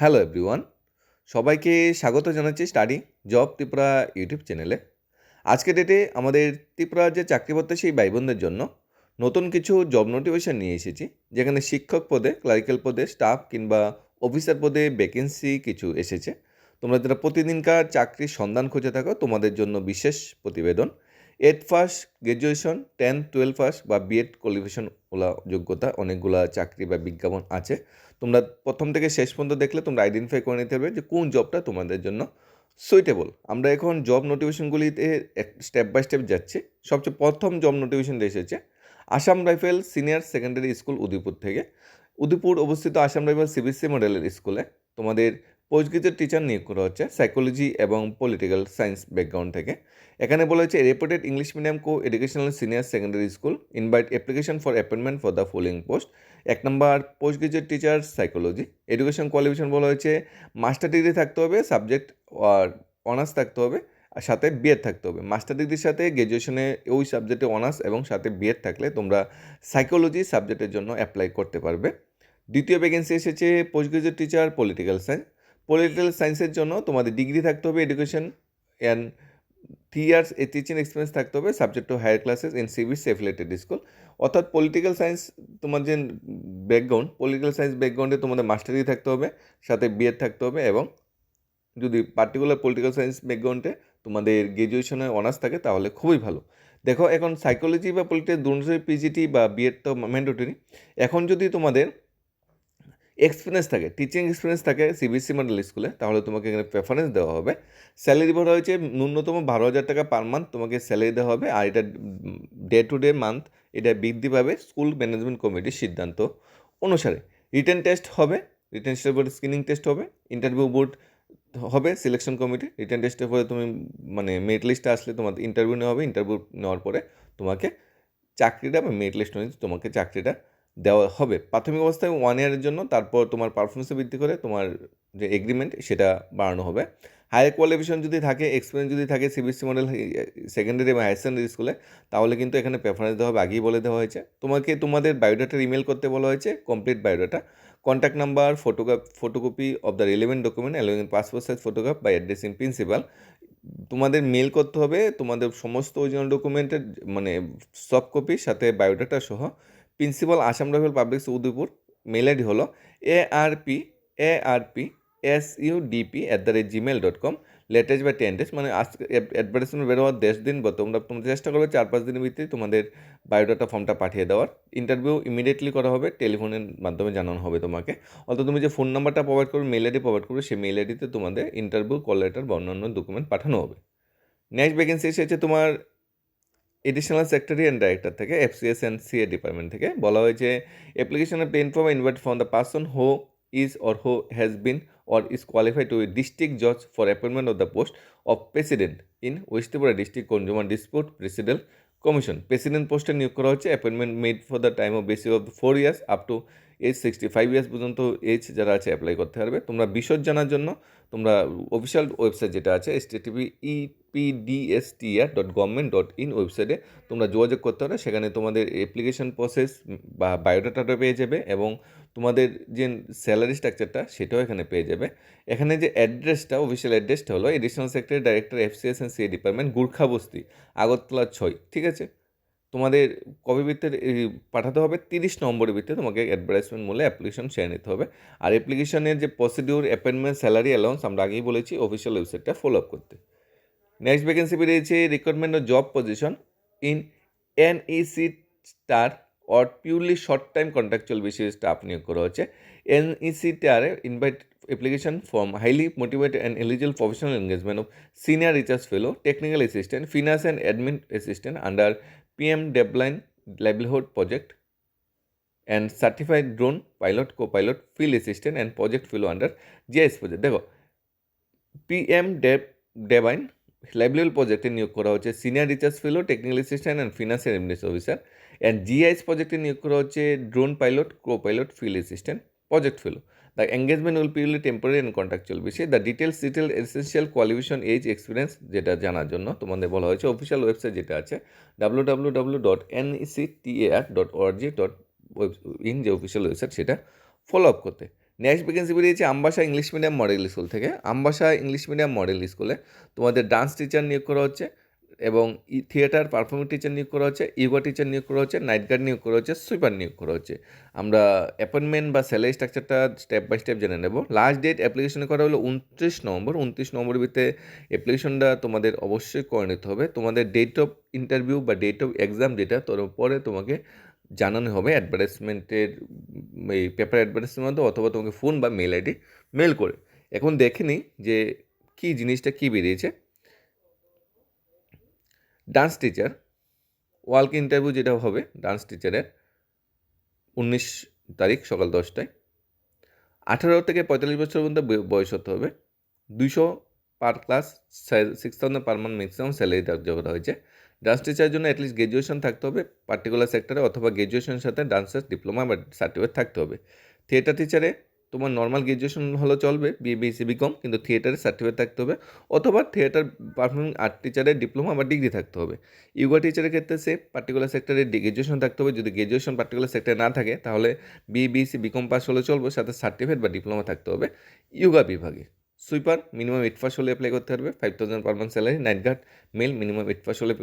Hello everyone সবাইকে স্বাগত জানাচ্ছি স্টাডি জব ত্রিপুরা ইউটিউব চ্যানেলে। আজকে ডেটে আমাদের ত্রিপুরার যে চাকরি প্রত্যাশী ভাই বোনদের জন্য নতুন কিছু জব নোটিফিকেশন নিয়ে এসেছি, যেখানে শিক্ষক পদে ক্লারিক্যাল পদে স্টাফ কিংবা অফিসার পদে ভ্যাকেন্সি কিছু এসেছে। তোমরা যারা প্রতিদিনকার চাকরির সন্ধান খুঁজে থাকো, তোমাদের জন্য বিশেষ প্রতিবেদন। Eight first graduation ten twelve first বা বিএড কোয়ালিফিকেশন ওলা যোগ্যতা, অনেকগুলা চাকরি বা বিজ্ঞাপন আছে। তোমরা প্রথম থেকে শেষ পর্যন্ত দেখলে তোমরা আইডেন্টিফাই করে নিতে পারবে যে কোন জবটা তোমাদের জন্য সুইটেবল আমরা এখন জব নোটিফিকেশনগুলিতে স্টেপ বাই স্টেপ যাচ্ছি। সবচেয়ে প্রথম জব নোটিফিকেশনটা এসেছে Assam rifle senior secondary school Udaipur থেকে। উদয়পুর অবস্থিত আসাম রাইফেল সিবিএসসি মডেলের স্কুলে। তোমাদের পোস্ট গ্রাজুয়েট টিচার নিয়োগ করা হচ্ছে সাইকোলজি এবং পলিটিক্যাল সায়েন্স ব্যাকগ্রাউন্ড থেকে। এখানে বলা হচ্ছে reputed English medium coeducational senior secondary school invite application for appointment for the following post এক number post graduate teacher psychology education qualification বলা হয়েছে। মাস্টার ডিগ্রি থাকতে হবে সাবজেক্ট আর অনার্স থাকতে হবে, আর সাথে বিএড থাকতে হবে। মাস্টার ডিগ্রির সাথে গ্র্যাজুয়েশনে ওই সাবজেক্টে অনার্স এবং সাথে বিএড থাকলে তোমরা সাইকোলজি সাবজেক্টের জন্য অ্যাপ্লাই করতে পারবে। দ্বিতীয় ভ্যাকেন্সি এসেছে post graduate teacher political science political সায়েন্সের জন্য তোমাদের ডিগ্রি থাকতে হবে education and three years a teaching experience থাকতে হবে subject to higher classes in CBSE affiliated school অর্থাৎ পলিটিক্যাল সায়েন্স তোমার যে ব্যাকগ্রাউন্ড পলিটিক্যাল সায়েন্স ব্যাকগ্রাউন্ডে তোমাদের মাস্টার থাকতে হবে, সাথে বিএড থাকতে হবে এবং যদি পার্টিকুলার পলিটিক্যাল সায়েন্স ব্যাকগ্রাউন্ডে তোমাদের গ্র্যাজুয়েশনে অনার্স থাকে তাহলে খুবই ভালো। দেখো, এখন সাইকোলজি বা পলিটিক্যাল দুটোই পিজিটি বা বিএড তো ম্যান্ডেটরি এখন যদি তোমাদের এক্সপিরিয়েন্স থাকে টিচিং এক্সপিরিয়েন্স থাকে সিবিএসসি মডেল স্কুলে তাহলে তোমাকে এখানে প্রেফারেন্স দেওয়া হবে। স্যালারি বলা হয়েছে ন্যূনতম বারো হাজার টাকা পার মান্থ তোমাকে স্যালারি দেওয়া হবে আর এটা ডে টু ডে মান্থ এটা বৃদ্ধি পাবে স্কুল ম্যানেজমেন্ট কমিটির সিদ্ধান্ত অনুসারে। রিটেন টেস্ট হবে রিটেন টেস্টের পরে স্ক্রিনিং টেস্ট হবে ইন্টারভিউ বোর্ড হবে সিলেকশন কমিটি রিটেন টেস্টের পরে তুমি মানে মেরিট লিস্টে আসলে তোমার ইন্টারভিউ নেওয়া হবে ইন্টারভিউ নেওয়ার পরে তোমাকে চাকরিটা বা মেরিট লিস্ট তোমাকে চাকরিটা দেওয়া হবে প্রাথমিক অবস্থায় ওয়ান ইয়ারের জন্য, তারপর তোমার পারফরমেন্সে ভিত্তি করে তোমার যে এগ্রিমেন্ট সেটা বাড়ানো হবে। হায়ার কোয়ালিফিকেশন যদি থাকে এক্সপিরিয়েন্স যদি থাকে সিবিএসসি মডেল সেকেন্ডারি এবং হায়ার সেকেন্ডারি স্কুলে তাহলে কিন্তু এখানে প্রেফারেন্স দেওয়া হবে, আগেই বলে দেওয়া হয়েছে। তোমাকে তোমাদের বায়োডাটার ইমেল করতে বলা হয়েছে complete biodata contact number photograph photocopy of the relevant document allowing passport size photograph by addressing principal তোমাদের মেল করতে হবে, তোমাদের সমস্ত অরিজিনাল ডকুমেন্টের মানে সফট কপির সাথে বায়োডাটা সহ। Principal Assam rifle public Udaipur. Mail ID হলো A R P A R P S U DP at the rate Gmail dot com latest বা টেন মানে আজকে অ্যাডভার্টাইজমেন্ট বেরোয়ার দেশ দিন বা তোমরা তোমরা চেষ্টা করবে চার পাঁচ দিনের ভিত্তিতে তোমাদের বায়োডাটা ফর্মটা পাঠিয়ে দেওয়ার। ইন্টারভিউ ইমিডিয়েটলি করা হবে টেলিফোনের মাধ্যমে জানানো হবে তোমাকে। অর্থাৎ তুমি যে ফোন নাম্বারটা প্রোভাইড করবে মেল আইডি প্রোভাইড করবে, সেই মেল আইডিতে তোমাদের ইন্টারভিউ কল লেটার বা অন্যান্য ডকুমেন্ট পাঠানো হবে। নেক্সট ভ্যাকেন্সি এসেছে তোমার এডিশনাল সেক্রেটারি অ্যান্ড ডাইরেক্টর থেকে এফসিএস অ্যান্ড সিএ ডিপার্টমেন্ট থেকে বলা হয়েছে অ্যাপ্লিকেশনের plain form invite from the person who is or who has been or is qualified be district judge for appointment of the post of president in West Tripura District Consumer Dispute Presidential Commission. President পোস্টে নিয়োগ করা হচ্ছে appointment made for the time of basic of four years up to age sixty five years পর্যন্ত age যারা আছে apply করতে পারবে তোমরা বিশদ জানার জন্য তোমরা অফিসিয়াল ওয়েবসাইট যেটা আছে S TV EPDSTR dot government dot in ওয়েবসাইটে তোমরা যোগাযোগ করতে পারো। সেখানে তোমাদের অ্যাপ্লিকেশন প্রসেস বা বায়োডাটাটা পেয়ে যাবে এবং তোমাদের যে স্যালারি স্ট্রাকচারটা সেটাও এখানে পেয়ে যাবে। এখানে যে অ্যাড্রেসটা অফিসিয়াল অ্যাড্রেসটা হলো additional secretary director FCS and CA department Gurkhabasti Agartala ছয়, ঠিক আছে? তোমাদের কবে ভিত্তিতে পাঠাতে হবে? তিরিশ নম্বরের ভিত্তিতে তোমাকে অ্যাডভার্টাইজমেন্ট মূল্যে অ্যাপ্লিকেশন শেয়ার নিতে হবে। আর অ্যাপ্লিকেশনের যে প্রসিডিউর অ্যাপয়েন্টমেন্ট স্যালারি অ্যালাউন্স আমরা আগেই বলেছি অফিসিয়াল ওয়েবসাইটটা ফলো আপ করতে। নেক্সট ভ্যাকেন্সি বেরিয়েছে recruitment job position in NEC star or purely short time contractual basis staff নিয়োগ করা হচ্ছে NEC টারে invite application form highly motivated and eligible professional engagement of senior research fellow technical assistant finance and admin assistant under PM DevINE livelihood project and certified drone pilot co pilot field assistant and project fellow under GIS project দেখো PM dev divine livelihood প্রজেক্টে নিয়োগ করা হচ্ছে senior research fellow technical assistant and financial administration officer and GIS প্রজেক্টে নিয়োগ করা হচ্ছে drone pilot co pilot field assistant project fellow the engagement will purely temporary and contractual basis the details detail essential qualification age experience যেটা জানার জন্য তোমাদের বলা হয়েছে অফিসিয়াল ওয়েবসাইট যেটা আছে W dot NEC TAR dot ORG dot in যে official website সেটা ফলো আপ করতে। নেক্সট ভ্যাকেন্সি বেরিয়েছে Ambassa English medium model school থেকে। আমবাসা ইংলিশ মিডিয়াম মডেল স্কুলে তোমাদের ডান্স টিচার নিয়োগ করা হচ্ছে। এবং থিয়েটার পারফর্মিং টিচার নিয়োগ করা হচ্ছে ইয়োগা টিচার নিয়োগ করা হচ্ছে, নাইট গার্ড নিয়োগ করা হচ্ছে, সুইপার নিয়োগ করা হচ্ছে। আমরা অ্যাপয়েন্টমেন্ট বা স্যালারি স্ট্রাকচারটা স্টেপ বাই স্টেপ জেনে নেব। লাস্ট ডেট অ্যাপ্লিকেশন করা হলো উনত্রিশ নভেম্বর। উনত্রিশ নভেম্বর ভিতরে অ্যাপ্লিকেশনটা তোমাদের অবশ্যই করে নিতে হবে। তোমাদের ডেট অফ ইন্টারভিউ বা ডেট অফ এক্সাম যেটা, তোর পরে তোমাকে জানানো হবে অ্যাডভার্টাইজমেন্টের এই পেপার অ্যাডভার্টাইজমেন্টের মধ্যে অথবা তোমাকে ফোন বা মেল আইডি মেল করে। এখন দেখে নিই যে কী জিনিসটা কী বেরিয়েছে। ডান্স টিচার ওয়ার্ক ইন্টারভিউ যেটা হবে, ডান্স টিচারের উনিশ তারিখ সকাল দশটায়। আঠারো থেকে পঁয়তাল্লিশ বছর পর্যন্ত বয়- বয়স হতে হবে। দুশো per class six thousand per month maximum salary ধার্য করা হয়েছে। ডান্স টিচারের জন্য অ্যাটলিস্ট গ্র্যাজুয়েশন থাকতে হবে। পার্টিকুলার সেক্টরে অথবা গ্র্যাজুয়েশনের সাথে ডান্সের ডিপ্লোমা বা সার্টিফিকেট থাকতে হবে। থিয়েটার টিচারে তোমার নর্মাল গ্র্যাজুয়েশন হলেও চলবে বিএ বিএসসি বিকম কিন্তু থিয়েটারের সার্টিফিকেট থাকতে হবে, অথবা থিয়েটার পারফর্মিং আর্ট টিচারের ডিপ্লোমা বা ডিগ্রি থাকতে হবে। ইয়োগা টিচারের ক্ষেত্রে সে পার্টিকুলার সেক্টরে গ্র্যাজুয়েশন থাকতে হবে, যদি গ্র্যাজুয়েশন পার্টিকুলার সেক্টরে না থাকে, তাহলে বিএ বিএসসি বিকম পাস হলে চলবে, সাথে সার্টিফিকেট বা ডিপ্লোমা থাকতে হবে ইয়োগা বিভাগে। সুইপার মিনিমাম এইট পাস হলে অ্যাপ্লাই করতে পারবে five thousand per month salary night guard male minimum eight pass হলে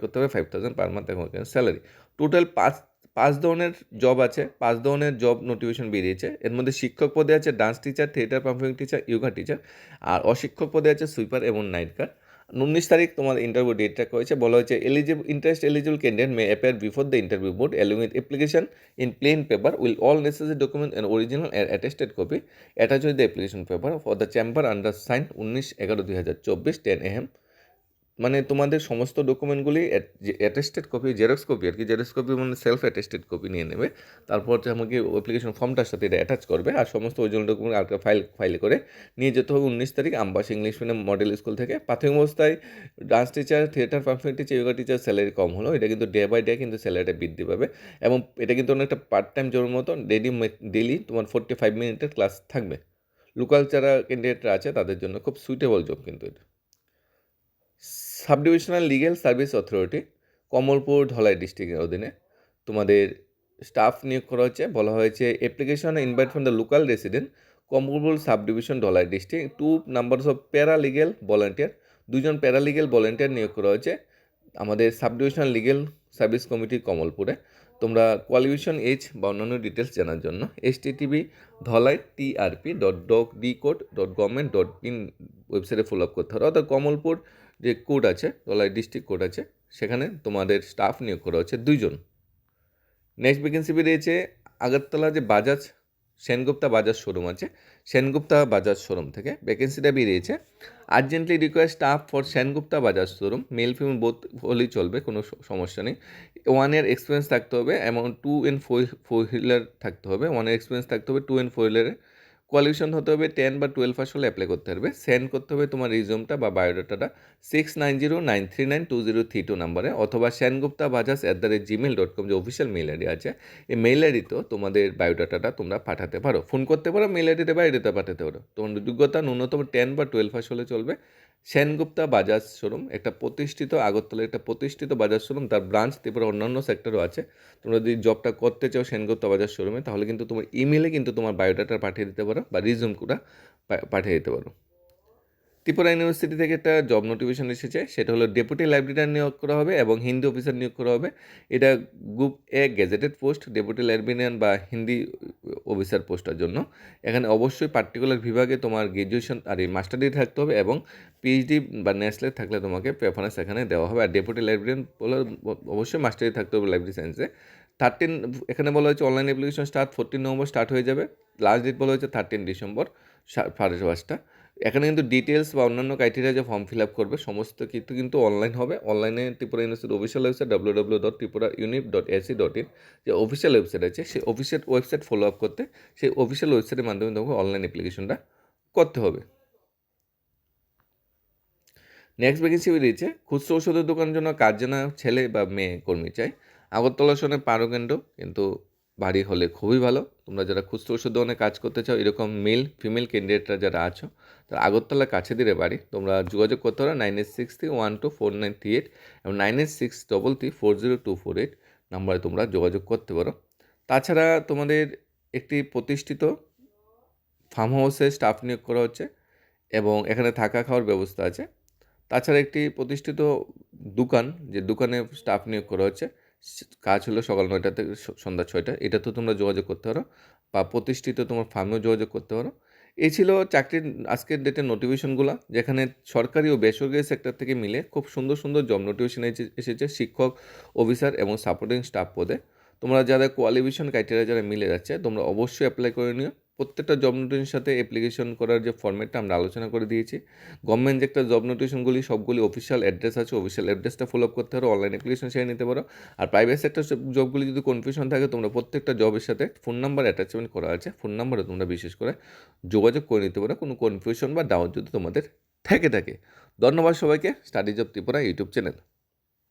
করতে হবে five thousand per month salary total পাঁচ পাঁচ ধরনের জব আছে, পাঁচ ধরনের জব নোটিফিকেশন বেরিয়েছে। এর মধ্যে শিক্ষক পদে আছে dance teacher theatre performing teacher yoga teacher আর অশিক্ষক পদে আছে সুইপার এবং নাইট গার্ড উনিশ তারিখ তোমার ইন্টারভিউ ডেটটা করেছে বলা হয়েছে eligible interest eligible candidate may appear before the interview board along with application in plain paper will all necessary document and original and attested copy attach with the application paper for the chamber under sign উনিশ এগারো দুই হাজার চব্বিশ ten M মানে তোমাদের সমস্ত ডকুমেন্টগুলি attested copy xerox copy আর কি জেরক্স কপি মানে সেলফ অ্যাটেস্টেড কপি নিয়ে নেবে। তারপর হচ্ছে আমাকে অ্যাপ্লিকেশন ফর্মটার সাথে এটা অ্যাটাচ করবে আর সমস্ত অরিজিনাল ডকুমেন্ট আর ফাইল ফাইল করে নিয়ে যেতে হবে উনিশ তারিখ Ambassa English medium model school থেকে। প্রাথমিক অবস্থায় dance teacher theatre performing teacher yoga teacher salary কম হলো। এটা কিন্তু ডে বাই ডে কিন্তু স্যালারিটা বৃদ্ধি পাবে এবং এটা কিন্তু অনেকটা পার্ট টাইম জবের মতো। ডেলি ডেলি তোমার ফোর্টি ফাইভ মিনিটের ক্লাস থাকবে। লোকাল যারা ক্যান্ডিডেটরা আছে তাদের জন্য খুব সুইটেবল জব কিন্তু এটা। Sub divisional legal service authority, Kamalpur Dhalai ডিস্ট্রিক্টের অধীনে। তোমাদের স্টাফ নিয়োগ করা হয়েছে। বলা হয়েছে application invite from the local resident Kamalpur sub division Dhalai district. Two numbers of paralegal volunteer দুজন প্যারালিগেল ভলেন্টিয়ার নিয়োগ করা হয়েছে। আমাদের sub divisional legal service committee কমলপুরে। তোমরা কোয়ালিফিকেশন এজ বা অন্যান্য ডিটেলস জানার জন্য S T TV Dhalai TRP dot doc D code dot government dot in ওয়েবসাইটে ফলো আপ করতে হবে অর্থাৎ কমলপুর যে কোর্ট আছে, ধলাই ডিস্ট্রিক্ট কোর্ট আছে, সেখানে তোমাদের স্টাফ নিয়োগ করা হচ্ছে দুইজন। নেক্সট ভ্যাকেন্সি বেরিয়েছে আগরতলা যে বাজাজ সেনগুপ্তা বাজার শোরুম আছে। সেনগুপ্তা বাজার শোরুম থেকে ভ্যাকেন্সিটা বেরিয়েছে urgently request staff for Sengupta বাজার শোরুম। মেল ফিমেল বোথ হলেই চলবে, কোনো সমস্যা নেই। ওয়ান ইয়ার এক্সপিরিয়েন্স থাকতে হবে এবং two and four four wheeler থাকতে হবে। ওয়ান ইয়ার এক্সপিরিয়েন্স থাকতে হবে টু এন ফোর হুইলারে কোয়ালিফিকেশন হতে হবে টেন বা টুয়েলভ পাস হলে অ্যাপ্লাই করতে পারবে। সেন্ড করতে হবে তোমার রিজুমটা বা বায়োডাটাটা six nine zero nine three nine two zero three two নাম্বারে অথবা Sengupta Bajaj at the rate Gmail dot com যে অফিসিয়াল মেল আইডি আছে, এই মেল আইডিতেও তোমাদের বায়োডাটাটা তোমরা পাঠাতে পারো। ফোন করতে পারো মেল আইডিতে বা আইডিতে পাঠাতে পারো। তোমার যোগ্যতা ন্যূনতম টেন বা টুয়েলভ পাস হলে চলবে। সেনগুপ্তা বাজাজ শোরুম, একটা প্রতিষ্ঠিত আগরতলা একটা প্রতিষ্ঠিত বাজাজ শোরুম, তার ব্রাঞ্চ ত্রিপুরা অন্যান্য সেক্টরও আছে। তোমরা যদি জবটা করতে চাও সেনগুপ্তা বাজাজ শোরুমে, তাহলে কিন্তু তোমার ইমেলে কিন্তু তোমার বায়োডাটা পাঠিয়ে দিতে পারো বা রিজুমটা পাঠিয়ে দিতে পারো। ত্রিপুরা ইউনিভার্সিটি থেকে একটা জব নোটিফিকেশন এসেছে, সেটা হলো ডেপুটি লাইব্রেরিয়ান নিয়োগ করা হবে এবং হিন্দি অফিসার নিয়োগ করা হবে। এটা group A gazetted post deputy librarian বা হিন্দি অফিসার পোস্টের জন্য। এখানে অবশ্যই পার্টিকুলার বিভাগে তোমার গ্র্যাজুয়েশন আর এই মাস্টার ডিগ্রি থাকতে হবে এবং পিএইচডি বা ন্যাশনাল থাকলে তোমাকে প্রেফারেন্স এখানে দেওয়া হবে। আর ডেপুটি লাইব্রেরিয়ান বলে, অবশ্যই মাস্টার ডিগ্রি থাকতে হবে লাইব্রেরি সায়েন্সে থার্টিন এখানে বলা হয়েছে online application start fourteen November start হয়ে যাবে। লাস্ট ডেট বলা হয়েছে থার্টিন ডিসেম্বর সাড়ে পাঁচটা এখানে কিন্তু ডিটেলস বা অন্যান্য ক্রাইটেরিয়া যে ফর্ম ফিল আপ করবে, সমস্ত কিছু কিন্তু অনলাইন হবে। অনলাইনে ত্রিপুরা ইউনিভার্সিটির official website W W dot Tripura univ dot AC dot in যে অফিসিয়াল ওয়েবসাইট আছে, সেই অফিসিয়াল ওয়েবসাইট ফলো আপ করতে সেই অফিসিয়াল ওয়েবসাইটের মাধ্যমে তোমাকে অনলাইন অ্যাপ্লিকেশনটা করতে হবে। নেক্সট ভ্যাকেন্সি বেরিয়েছে খুচরো ওষুধের দোকানের জন্য কাজ জানা ছেলে বা মেয়ে কর্মী চাই। আগরতলা শোনে পারো কেন্দ্র কিন্তু বাড়ি হলে খুবই ভালো। তোমরা যারা খুচরো ওষুধ দোকানে কাজ করতে চাও, এরকম মেল ফিমেল ক্যান্ডিডেটরা যারা আছো, তারা আগরতলার কাছে দিলে বাড়ি। তোমরা যোগাযোগ করতে পারো nine eight six three one two four nine three eight এবং nine eight six double three four zero two four eight নাম্বারে তোমরা যোগাযোগ করতে পারো। তাছাড়া তোমাদের একটি প্রতিষ্ঠিত ফার্ম হাউসে স্টাফ নিয়োগ করা হচ্ছে এবং এখানে থাকা খাওয়ার ব্যবস্থা আছে। তাছাড়া একটি প্রতিষ্ঠিত দোকান, যে দোকানে স্টাফ নিয়োগ করা হচ্ছে কাজ হলো সকাল নয়টা থেকে সন্ধ্যা ছয়টা, এটা তো তোমরা যোগাযোগ করতে পারো বা প্রতিষ্ঠিত তোমার ফার্মেও যোগাযোগ করতে পারো। এই ছিল চাকরির আজকের ডেটের নোটিফিকেশনগুলো যেখানে সরকারি ও বেসরকারি সেক্টর থেকে মিলে খুব সুন্দর সুন্দর জব নোটিফিকেশন এসেছে শিক্ষক অফিসার এবং সাপোর্টিং স্টাফ পদে। তোমরা যারা কোয়ালিফিকেশন ক্রাইটেরিয়া যারা মিলে যাচ্ছে, তোমরা অবশ্যই অ্যাপ্লাই করে নিও। প্রত্যেকটা জব নোটিফিকেশনের সাথে অ্যাপ্লিকেশন করার যে ফর্মেটটা আমরা আলোচনা করে দিয়েছি। গভর্নমেন্ট যে একটা জব নোটিফিকেশনগুলি সবগুলি অফিসিয়াল অ্যাড্রেস আছে অফিসিয়াল অ্যাড্রেসটা ফলো আপ করতে পারো অনলাইন অ্যাপ্লিকেশন সেরে নিতে পারো। আর প্রাইভেট সেক্টর জবগুলি যদি কনফিউশন থাকে, তোমরা প্রত্যেকটা জবের সাথে ফোন নাম্বার অ্যাটাচমেন্ট করা আছে। ফোন নাম্বারে তোমরা বিশেষ করে যোগাযোগ করে নিতে পারো। কোনো কনফিউশন বা ডাউট যদি তোমাদের থেকে থাকে। ধন্যবাদ সবাইকে। Study job Tripura YouTube channel